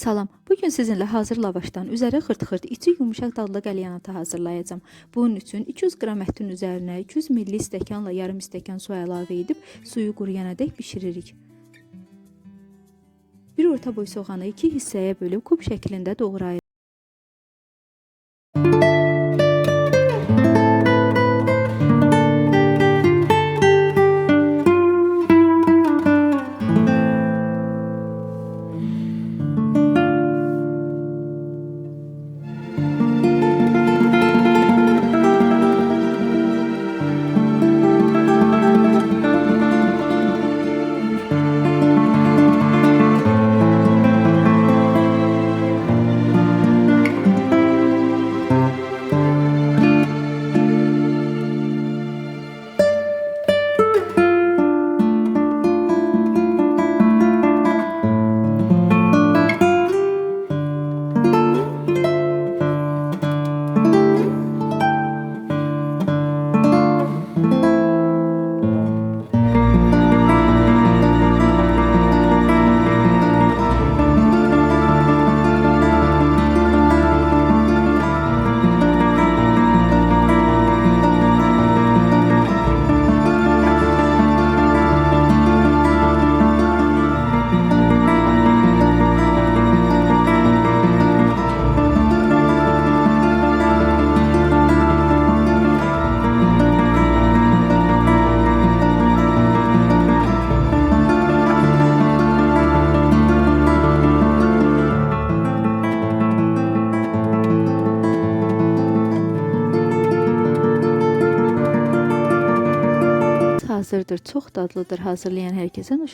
Salam. Bugün sizinle hazır lavaşdan üzəri xırt-xırt, içi yumuşaq dadlı qəlyanatı hazırlayacağım. Bunun üçün 200 qram ətin üzərinə 200 ml stəkanla yarım stəkan su əlavə edib suyu quruyana-dək bişiririk. Bir orta boy soğanı iki hissəyə bölüb kub şəklində doğrayırıq. Hazırdır, çox dadlıdır. Hazırlayan hər kəsə nuş